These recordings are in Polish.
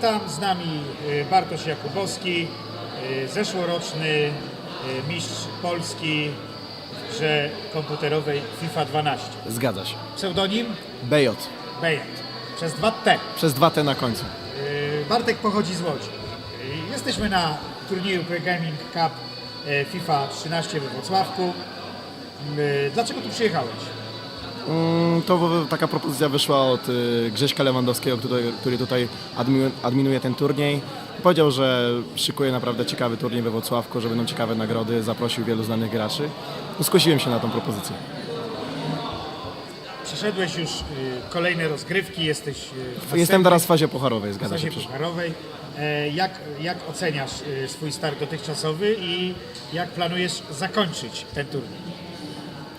witam, z nami y, Bartosz Jakubowski, y, zeszłoroczny y, mistrz Polski w grze komputerowej FIFA 12. Zgadza się. Pseudonim BJ. Bejat, przez 2T. Przez dwa T na końcu. Bartek pochodzi z Łodzi. Jesteśmy na turnieju Pre-Gaming Cup FIFA 13 we Wrocławku. Dlaczego tu przyjechałeś? To w- taka propozycja wyszła od y, Grześka Lewandowskiego, który, który tutaj admi- adminuje ten turniej. Powiedział, że szykuje naprawdę ciekawy turniej we Wrocławku, że będą ciekawe nagrody, zaprosił wielu znanych graczy. Skusiłem się na tą propozycję. Przeszedłeś już y, kolejne rozgrywki, jesteś y, w Jestem teraz w fazie pucharowej, w zgadza się. fazie przecież. pucharowej. E, Jak, jak oceniasz swój start dotychczasowy i jak planujesz zakończyć ten turniej?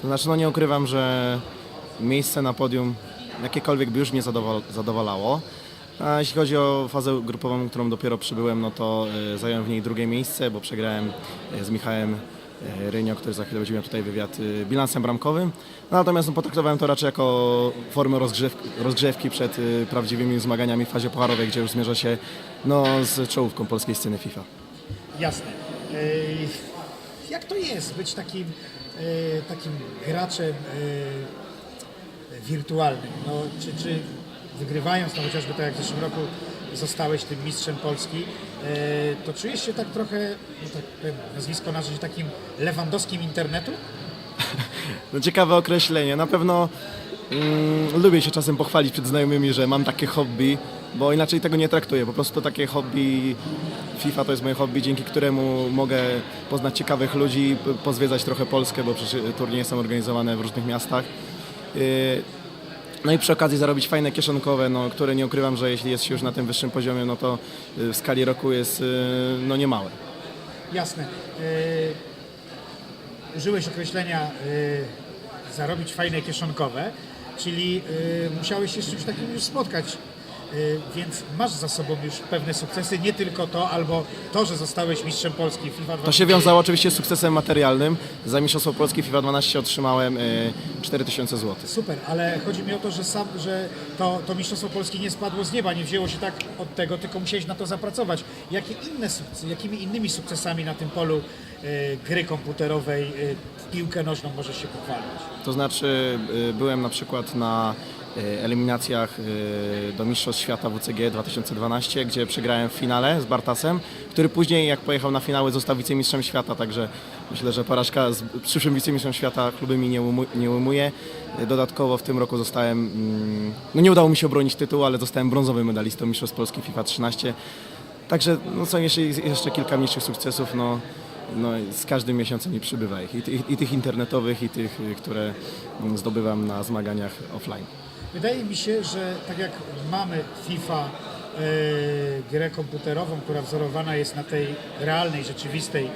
To znaczy, no nie ukrywam, że miejsce na podium jakiekolwiek by już mnie zadowalało. A jeśli chodzi o fazę grupową, którą dopiero przybyłem, no to y, zająłem w niej drugie miejsce, bo przegrałem y, z Michałem y, Rynio, który za chwilę będzie miał tutaj wywiad bilansem bramkowym. No, natomiast no, potraktowałem to raczej jako formę rozgrzewki, rozgrzewki przed prawdziwymi zmaganiami w fazie pucharowej, gdzie już zmierza się no, z czołówką polskiej sceny FIFA. Jasne. E, Jak to jest być takim, e, takim graczem e, wirtualnym? No, czy, czy wygrywając, no chociażby tak jak w zeszłym roku zostałeś tym mistrzem Polski, e, to czujesz się tak trochę, no tak powiem, nazwisko nażyć takim lewandowskim internetu? No ciekawe określenie. Na pewno mm, lubię się czasem pochwalić przed znajomymi, że mam takie hobby, bo inaczej tego nie traktuję. Po prostu takie hobby, FIFA to jest moje hobby, dzięki któremu mogę poznać ciekawych ludzi, pozwiedzać trochę Polskę, bo przecież turnieje są organizowane w różnych miastach. Yy, No i przy okazji zarobić fajne kieszonkowe, no, które nie ukrywam, że jeśli jest się już na tym wyższym poziomie, no to yy, w skali roku jest yy, no, niemałe. Jasne. E, użyłeś określenia e, zarobić fajne kieszonkowe, czyli e, musiałeś się z czymś takim już spotkać. E, więc masz za sobą już pewne sukcesy, nie tylko to, albo to, że zostałeś mistrzem Polski w FIFA 12. To się wiązało oczywiście z sukcesem materialnym. Za Mistrzostwo Polski FIFA 12 otrzymałem y, 4000 zł. Super, ale chodzi mi o to, że, sam, że to, to Mistrzostwo Polski nie spadło z nieba, nie wzięło się tak od tego, tylko musiałeś na to zapracować. Jakie inne sukcesy, jakimi innymi sukcesami na tym polu e, gry komputerowej, piłkę nożną możesz się pochwalić? To znaczy y, byłem na przykład na y, eliminacjach y, do Mistrzostw Świata WCG 2012, gdzie przegrałem w finale z Bartasem, który później jak pojechał na finały został wicemistrzem świata, także myślę, że porażka z przyszłym wicemistrzem świata kluby mi nie, umuje. Y, Dodatkowo w tym roku zostałem, mm, no nie udało mi się obronić tytułu, ale zostałem brązowym medalistą Mistrzostw Polski FIFA 13. Także no, są jeszcze, jeszcze kilka mniejszych sukcesów, no, no, z każdym miesiącem mi przybywa ich. I, i, I tych internetowych, i tych, które mm, zdobywam na zmaganiach offline. Wydaje mi się, że tak jak mamy FIFA, e, grę komputerową, która wzorowana jest na tej realnej, rzeczywistej e,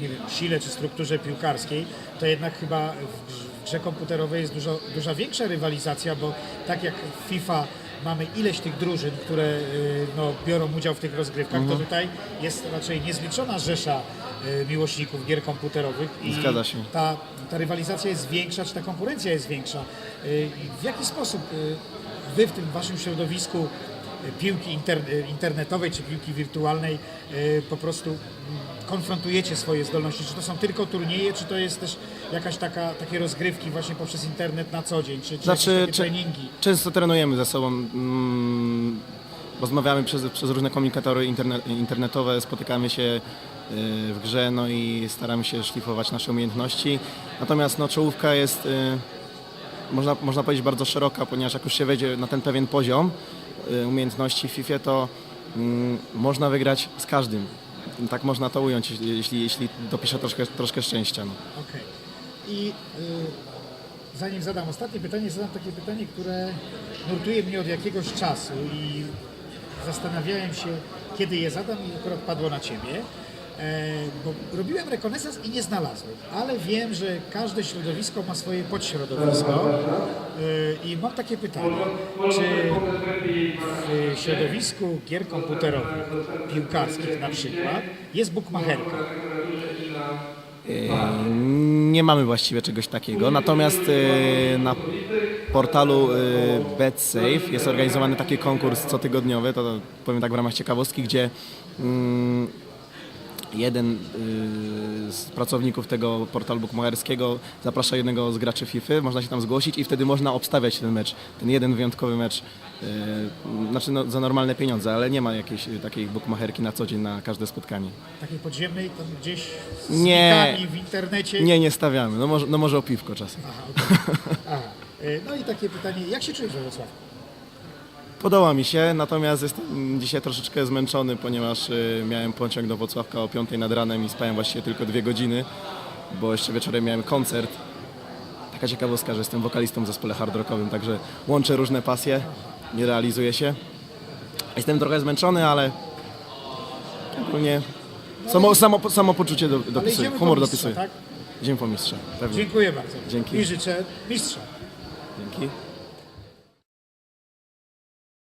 nie wiem, sile czy strukturze piłkarskiej, to jednak chyba w grze- komputerowej jest dużo, duża większa rywalizacja, bo tak jak FIFA mamy ileś tych drużyn, które e, no, biorą udział w tych rozgrywkach, to tutaj jest raczej niezliczona rzesza e, miłośników gier komputerorowych i Zgadza się. ta, ta rywalizacja jest większa, czy ta konkurencja jest większa. Y, W jaki sposób y, wy w tym waszym środowisku y, piłki inter, y, internetowej czy piłki wirtualnej y, po prostu mm, konfrontujecie swoje zdolności? Czy to są tylko turnieje, czy to jest też jakaś taka, takie rozgrywki właśnie poprzez internet na co dzień, czy, czy Znaczy, takie czy- treningi? Często trenujemy ze sobą, mm, rozmawiamy przez, przez różne komunikatory interne, internetowe, spotykamy się y, w grze no i staramy się szlifować nasze umiejętności. Natomiast no, czołówka jest, y, można, można powiedzieć, bardzo szeroka, ponieważ jak już się wejdzie na ten pewien poziom y, umiejętności w FIFA, to mm, można wygrać z każdym. Tak można to ująć, jeśli, jeśli, dopisze troszkę, troszkę szczęścia. No. Okej. I y, zanim zadam ostatnie pytanie, zadam takie pytanie, które nurtuje mnie od jakiegoś czasu i zastanawiałem się, kiedy je zadam i akurat padło na Ciebie. E, bo robiłem rekonesans i nie znalazłem, ale wiem, że każde środowisko ma swoje podśrodowisko e, i mam takie pytanie, czy w środowisku gier komputerowych, piłkarskich na przykład, jest bukmacherka? Yy, nie mamy właściwie czegoś takiego. Natomiast e, na portalu e, BetSafe jest organizowany taki konkurs cotygodniowy, to powiem tak w ramach ciekawostki, gdzie mm, jeden y, z pracowników tego portalu bookmacherskiego zaprasza jednego z graczy FIFA, można się tam zgłosić i wtedy można obstawiać ten mecz, ten jeden wyjątkowy mecz, y, znaczy no, za normalne pieniądze, ale nie ma jakiejś y, takiej bookmacherki na co dzień na każde spotkanie. Takiej podziemnej, tam gdzieś z Nie. w internecie? Nie, nie stawiamy, no może, no może o piwko czasem. Aha, okej. Aha. E, No i takie pytanie, jak się czujesz we? Podoba mi się, natomiast jestem dzisiaj troszeczkę zmęczony, ponieważ y, miałem pociąg do Wrocławka o 5 nad ranem i spałem właściwie tylko dwie godziny, bo jeszcze wieczorem miałem koncert. Taka ciekawostka, że jestem wokalistą w zespole hard rockowym, także łączę różne pasje, nie realizuję się. Jestem trochę zmęczony, ale ogólnie samo, samo, samopoczucie do, dopisuje, idziemy humor mistrza, dopisuje. tak? Dzień po mistrze, pewnie. Dziękuję bardzo. Dzięki. I życzę mistrza. Dzięki.